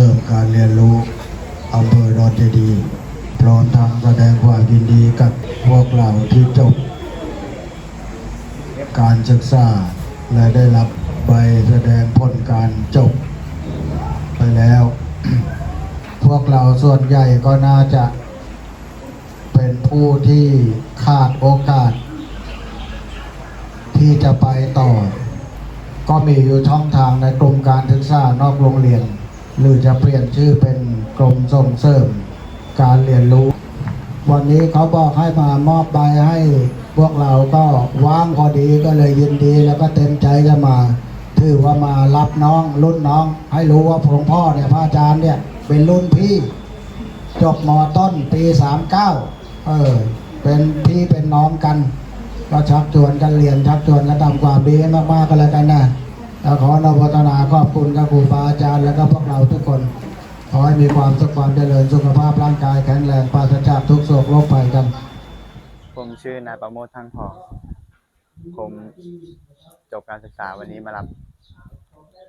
เสริมการเรียนรู้อำเภอดอนเจดีพร้อมทั้งแสดงความยินดีกับพวกเราที่จบ การศึกษาและได้รับใบแสดงผลการจบ ไปแล้ว พวกเราส่วนใหญ่ก็น่าจะเป็นผู้ที่ขาดโอกาส ที่จะไปต่อ ก็มีอยู่ช่องทางในกรมการศึกษานอกโรงเรียน หรือจะเปลี่ยนชื่อเป็นกรมส่งเสริม การเรียนรู้ วันนี้เขาบอกให้มามอบใบให้พวกเราก็ว่างพอดีก็เลยยินดีแล้วก็เต็มใจจะมา ถือว่ามารับน้องรุ่นน้อง ให้รู้ว่าหลวงพ่อเนี่ยพระอาจารย์เนี่ยเป็นรุ่นพี่ จบมต้นปีสามเก้าเออเป็นพี่เป็นน้องกัน ก็ชักชวนกันเรียนชักชวนกันทำความดีให้มากๆกันแล้วกันนะ ขออนพัฒนาขอบคุณกับครูบาอาจารย์แล้วก็พวกเราทุกคน ขอให้มีความสุขความเจริญสุขภาพร่างกายแข็งแรงปราศจากทุกโศกโรคภัยกัน ผมชื่อนายประโมททั้งทอง ผมจบการศึกษาวันนี้มารับ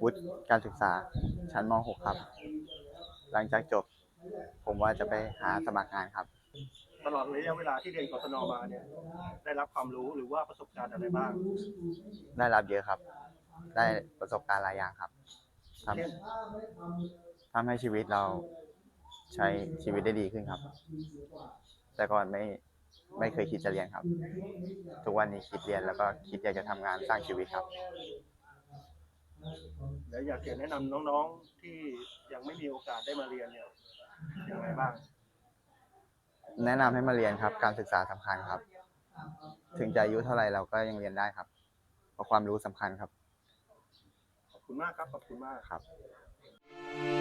วุฒิการศึกษาชั้นม .6 ครับ หลังจากจบ ผมว่าจะไปหาสมัครงานครับ ตลอดระยะเวลาที่เรียนกศนมาเนี่ย ได้รับความรู้หรือว่าประสบการณ์อะไรบ้าง ได้รับเยอะครับ ได้ประสบการณ์หลายอย่างครับทเช่นำทำให้ชีวิตเราใช้ชีวิตได้ดีขึ้นครับ แต่ก่อนไม่ไม่เคยคิดจะเรียนครับ ทุกวันนี้คิดเรียนแล้วก็คิดอยากจะทำงานสร้างชีวิตครับ แล้วอยากจะแนะนำน้องๆที่ยังไม่มีโอกาสได้มาเรียนเนี่ยยังไงบ้าง แนะนำให้มาเรียนครับ การศึกษาสำคัญครับ ถึงจะอายุเท่าไหร่เราก็ยังเรียนได้ครับ เพราะความรู้สำคัญครับขอบ คุณมากครับ ขอบคุณมากครับ